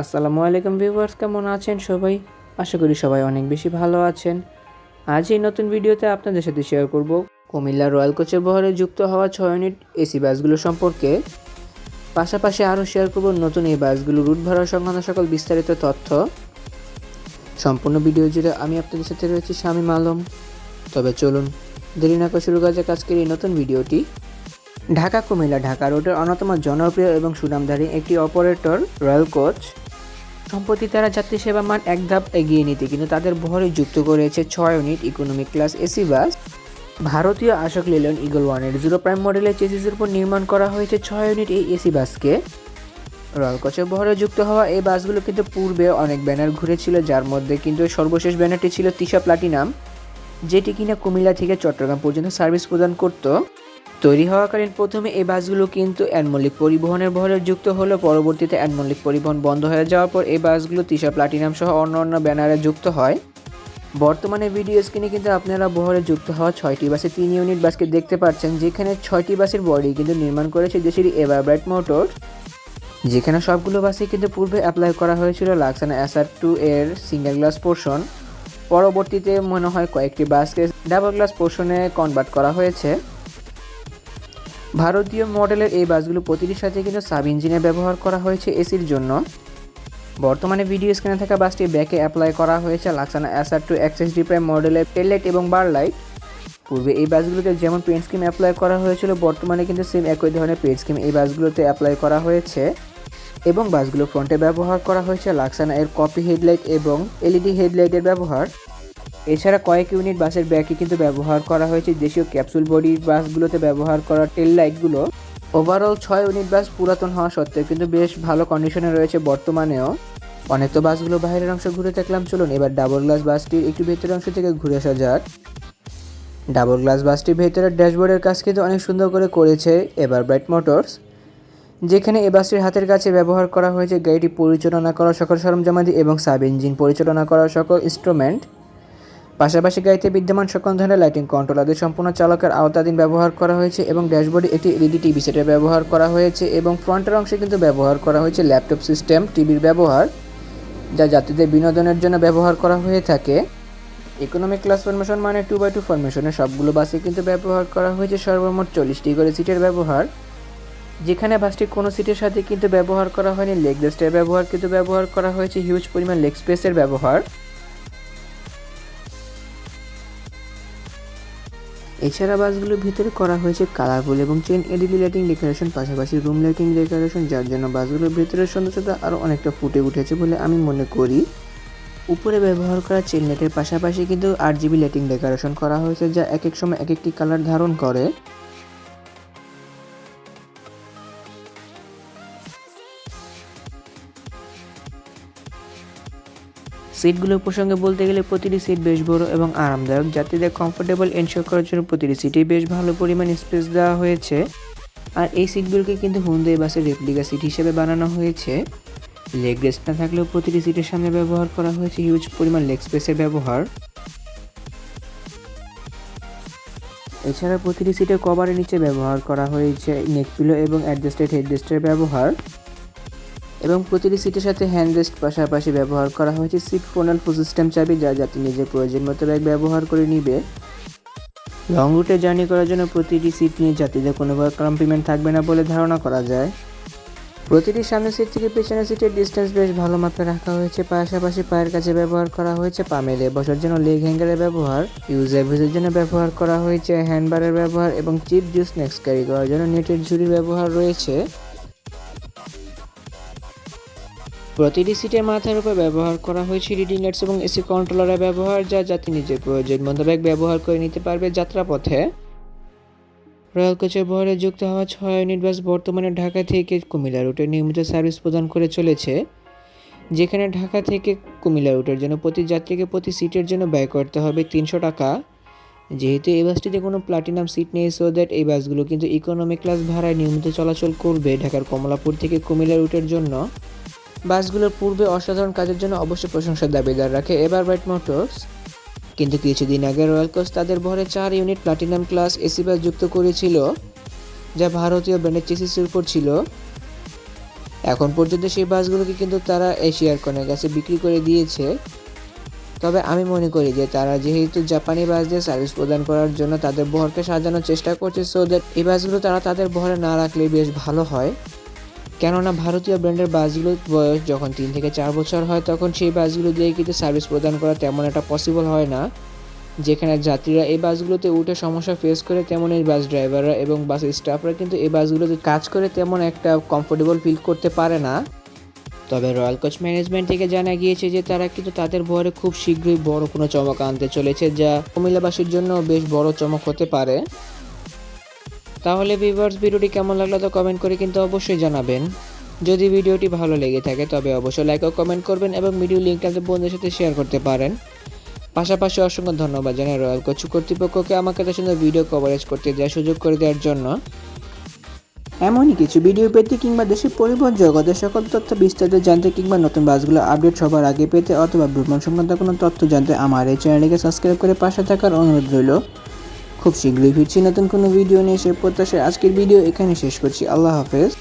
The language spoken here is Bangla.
আসসালামু আলাইকুম ভিউয়ার্স, কেমন আছেন সবাই? আশা করি সবাই অনেক বেশি ভালো আছেন। আজ এই নতুন ভিডিওতে আপনাদের সাথে শেয়ার করব কুমিল্লা রয়্যাল কোচের বহরে যুক্ত হওয়া ছয় ইউনিট এসি বাসগুলো সম্পর্কে। পাশাপাশি আরও শেয়ার করব নতুন এই বাসগুলো রুট ভাড়া সংক্রান্ত সকল বিস্তারিত তথ্য। সম্পূর্ণ ভিডিও জুড়ে আমি আপনাদের সাথে রয়েছি শামীম আলম। তবে চলুন, দেরি না করে শুরু করা যাক আজকের এই নতুন ভিডিওটি। ঢাকা কুমিল্লা ঢাকা রোডের অন্যতম জনপ্রিয় এবং সুনামধারী একটি অপারেটর রয়্যাল কোচ। সম্প্রতি তারা যাত্রী সেবা মান এক ধাপ এগিয়ে নিতে কিন্তু তাদের বহরে যুক্ত করেছে ছয় unit economic class AC bus ভারতীয় আশোক লেলন ইগল ওয়ানের জিরো প্রাইম মডেলের চেসিসের উপর নির্মাণ করা হয়েছে ছয় ইউনিট এই এসি বাসকে রয়্যাল বহরে যুক্ত হওয়া এই বাসগুলো কিন্তু পূর্বে অনেক ব্যানার ঘুরেছিল, যার মধ্যে কিন্তু সর্বশেষ ব্যানারটি ছিল তিশা প্লাটিনাম যেটি কিনা কুমিল্লা থেকে চট্টগ্রাম পর্যন্ত সার্ভিস প্রদান করত। তৈরি হওয়াকালীন প্রথমে এই বাসগুলো কিন্তু অ্যানমল্লিক পরিবহনের বহরে যুক্ত হলো। পরবর্তীতে অ্যানমল্লিক পরিবহন বন্ধ হয়ে যাওয়ার পর এই বাসগুলো তিশা প্লাটিনাম সহ অন্য অন্য ব্যানারে যুক্ত হয়। বর্তমানে ভিডিও স্ক্রিনে কিন্তু আপনারা বহরে যুক্ত হওয়া ছয়টি বাসে তিন ইউনিট বাসকে দেখতে পাচ্ছেন, যেখানে ছয়টি বাসের বডি কিন্তু নির্মাণ করেছে দেশের এভারব্রাইট মোটর। যেখানে সবগুলো বাসে কিন্তু পূর্বে অ্যাপ্লাই করা হয়েছিল লাক্সানা এসআর টু এর সিঙ্গেল গ্লাস পোর্শন। পরবর্তীতে মনে হয় কয়েকটি বাসকে ডাবল গ্লাস পোর্শনে কনভার্ট করা হয়েছে। ভারতীয় মডেলের এই বাসগুলো প্রতিটির সাথে কিন্তু সাব ইঞ্জিনে ব্যবহার করা হয়েছে এসির জন্য। বর্তমানে ভিডিও স্ক্রিনে থাকা বাসটি ব্যাকে অ্যাপ্লাই করা হয়েছে Laksana SR two XS D prime মডেলের টেললাইট এবং বার লাইট। পূর্বে এই বাসগুলোতে যেমন পেন্ট স্কিম অ্যাপ্লাই করা হয়েছিল, বর্তমানে কিন্তু সেম একই ধরনের পেন্ট স্কিম এই বাসগুলোতে অ্যাপ্লাই করা হয়েছে। এবং বাসগুলো ফ্রন্টে ব্যবহার করা হয়েছে লাক্সানা এর কপি হেডলাইট এবং এলইডি হেডলাইটের ব্যবহার। এছাড়া কয়েক ইউনিট বাসের ব্যাকে কিন্তু ব্যবহার করা হয়েছে। দেশীয় ক্যাপসুল বডি বাসগুলোতে ব্যবহার করা টেল লাইটগুলো। ওভারঅল ছয় ইউনিট বাস পুরাতন হওয়া সত্ত্বেও কিন্তু বেশ ভালো কন্ডিশনে রয়েছে বর্তমানেও। অনেক তো বাসগুলো বাইরের অংশ ঘুরে দেখলাম। চলুন, এবার ডাবল গ্লাস বাসটির একটু ভেতরের অংশ থেকে ঘুরে আসা যাক। ডাবল গ্লাস বাসটির ভেতরের ড্যাশবোর্ডের কাজ কিন্তু অনেক সুন্দর করে করেছে এবার ব্রাইট মোটরস যেখানে এ বাসটির হাতের কাছে ব্যবহার করা হয়েছে গাড়িটি পরিচালনা করা সকল সরঞ্জামাদি এবং সাব ইঞ্জিন পরিচালনা করা সকল ইনস্ট্রুমেন্ট পাশাপাশি গাড়িতে বিদ্যমান সকল ধরনের লাইটিং কন্ট্রোল আদি সম্পূর্ণ চালকের আওতাধীন ব্যবহার করা হয়েছে এবং ড্যাশবোর্ডে একটি এলইডি টিভি সেটের ব্যবহার করা হয়েছে এবং ফ্রন্টের অংশে কিন্তু ব্যবহার করা হয়েছে ল্যাপটপ সিস্টেম টিভির ব্যবহার, যা যাত্রীদের বিনোদনের জন্য ব্যবহার করা হয়ে থাকে। ইকোনমিক ক্লাস ফরমেশন মানে টু বাই টু ফরমেশনের সবগুলো বাসে কিন্তু ব্যবহার করা হয়েছে সর্বমোট চল্লিশটি করে সিটের ব্যবহার। যেখানে বাসটি কোনো সিটের সাথে কিন্তু ব্যবহার করা হয়নি লেগ রেস্টের ব্যবহার কিন্তু ব্যবহার করা হয়েছে হিউজ পরিমাণ লেগ স্পেসের ব্যবহার। এছাড়া বাসগুলোর ভিতরে করা হয়েছে কালারফুল এবং চেন এলইডি লাইটিং ডেকোরেশন, পাশাপাশি রুম লাইটিং ডেকোরেশন, যার জন্য বাসগুলোর ভিতরের সৌন্দর্যতা আরও অনেকটা ফুটে উঠেছে বলে আমি মনে করি। উপরে ব্যবহার করা চেন লাইটের পাশাপাশি কিন্তু আট জিবি লাইটিং ডেকোরেশন করা হয়েছে, যা এক এক সময় এক একটি কালার ধারণ করে। সিটগুলোর প্রসঙ্গে বলতে গেলে প্রতিটি সিট বেশ বড় এবং আরামদায়ক। যাত্রীদের কমফোর্টেবল এনশিওর করার জন্য প্রতিটি সিটেই বেশ ভালো পরিমাণ স্পেস দেওয়া হয়েছে। আর এই সিটগুলোকে কিন্তু হুন্দাই বাসের রেপ্লিকা সিট হিসেবে বানানো হয়েছে। লেগ রেস্ট না থাকলেও প্রতিটি সিটের সামনে ব্যবহার করা হয়েছে হিউজ পরিমাণ লেগ স্পেসের ব্যবহার। এছাড়া প্রতিটি সিটের কভারের নিচে ব্যবহার করা হয়েছে নেক পিলো এবং অ্যাডজাস্টেড হেডরেস্টের ব্যবহার। এবং প্রতিটি সিটের সাথে হ্যান্ড রেস্ট পাশাপাশি ব্যবহার করা হয়েছে সিট ফোনাল ফু সিস্টেম চাবি, যা যাতে নিজের প্রয়োজন মতো ব্যাগ ব্যবহার করে নিবে। লং রুটে জার্নি করার জন্য প্রতিটি সিট নিয়ে যাত্রীদের কোনো কমপ্লিমেন্ট থাকবে না বলে ধারণা করা যায়। প্রতিটি সামনের সিট থেকে পেছনের সিটের ডিস্টেন্স বেশ ভালো মাপে রাখা হয়েছে। পাশাপাশি পায়ের কাছে ব্যবহার করা হয়েছে পা মেলে বসার জন্য লেগ হ্যাঙ্গারের ব্যবহার ইউজার ভিউজের জন্য ব্যবহার করা হয়েছে হ্যান্ডবারের ব্যবহার এবং চিপ জুস স্ন্যাক্স ক্যারি করার জন্য নেটের ঝুড়ির ব্যবহার রয়েছে। প্রতিটি সিটের মাথার উপর ব্যবহার করা হয়েছে রিডিং লাইটস এবং এসি কন্ট্রোলারের ব্যবহার, যা যাতে নিজের প্রয়োজন মতো ব্যাগ ব্যবহার করে নিতে পারবে যাত্রাপথে। রয়্যাল কোচের বহরে যুক্ত হওয়া ছয় ইউনিট বাস বর্তমানে ঢাকা থেকে কুমিল্লা রুটে নিয়মিত সার্ভিস প্রদান করে চলেছে। যেখানে ঢাকা থেকে কুমিল্লা রুটের জন্য প্রতি যাত্রীকে প্রতি সিটের জন্য ব্যয় করতে হবে তিনশো টাকা। যেহেতু এই বাসটিতে কোনো প্লাটিনাম সিট নেই সো দ্যাট এই বাসগুলো কিন্তু ইকোনমি ক্লাস ভাড়ায় নিয়মিত চলাচল করবে ঢাকার কমলাপুর থেকে কুমিল্লা রুটের জন্য। বাসগুলোর পূর্বে অসাধারণ কাজের জন্য অবশ্যই প্রশংসার দাবিদার রাখে এবার ব্রাইট মোটরস কিন্তু কিছুদিন আগে রয়্যাল কোচ তাদের ভরে চার unit platinum class AC bus যুক্ত করেছিল, যা ভারতীয় ব্র্যান্ডের চেসিসের উপর ছিল। এখন পর্যন্ত সেই বাসগুলোকে কিন্তু তারা এশিয়ার কনের কাছে বিক্রি করে দিয়েছে। তবে আমি মনে করি যে তারা যেহেতু জাপানি বাসদের সার্ভিস প্রদান করার জন্য তাদের বহরকে সাজানোর চেষ্টা করছে সো দ্যাট এই বাসগুলো তারা তাদের বহরে না রাখলে বেশ ভালো হয়। কেননা ভারতীয় ব্র্যান্ডের বাসগুলোর বয়স যখন তিন থেকে চার বছর হয়, তখন সেই বাসগুলো দিয়ে কিন্তু সার্ভিস প্রদান করা তেমন একটা পসিবল হয় না। যেখানে যাত্রীরা এই বাসগুলোতে উঠে সমস্যা ফেস করে, তেমন এই বাস ড্রাইভাররা এবং বাস স্টাফরা কিন্তু এই বাসগুলোতে কাজ করে তেমন একটা কমফোর্টেবল ফিল করতে পারে না। তবে রয়্যাল কোচ ম্যানেজমেন্ট থেকে জানা গিয়েছে যে, তারা কিন্তু তাদের বহরে খুব শীঘ্রই বড় কোনো চমক আনতে চলেছে, যা কুমিল্লাবাসীর জন্য বেশ বড় চমক হতে পারে। তাহলে ভিভার্স ভিডিওটি কেমন লাগল তো কমেন্ট করে কিন্তু অবশ্যই জানাবেন। যদি ভিডিওটি ভালো লেগে থাকে, তবে অবশ্যই লাইক ও কমেন্ট করবেন এবং ভিডিও লিঙ্কটা বন্ধুদের সাথে শেয়ার করতে পারেন। পাশাপাশি অসংখ্য ধন্যবাদ জানাই রয়্যাল কোচ কর্তৃপক্ষকে আমাকে এত সুন্দর ভিডিও কভারেজ করতে দেওয়ার সুযোগ করে দেওয়ার জন্য। এমনই কিছু ভিডিও পেতে কিংবা দেশের পরিবহন জগতের সকল তথ্য বিস্তারিত জানতে কিংবা নতুন বাসগুলো আপডেট সবার আগে পেতে অথবা ভ্রমণ সংক্রান্ত কোনো তথ্য জানতে আমার এই চ্যানেলটিকে সাবস্ক্রাইব করে পাশে থাকার অনুরোধ রইল। খুব শীঘ্রই ফিরছি নতুন কোনো ভিডিও নিয়ে সে প্রত্যাশায় আজকের ভিডিও এখানে শেষ করছি। আল্লাহ হাফেজ।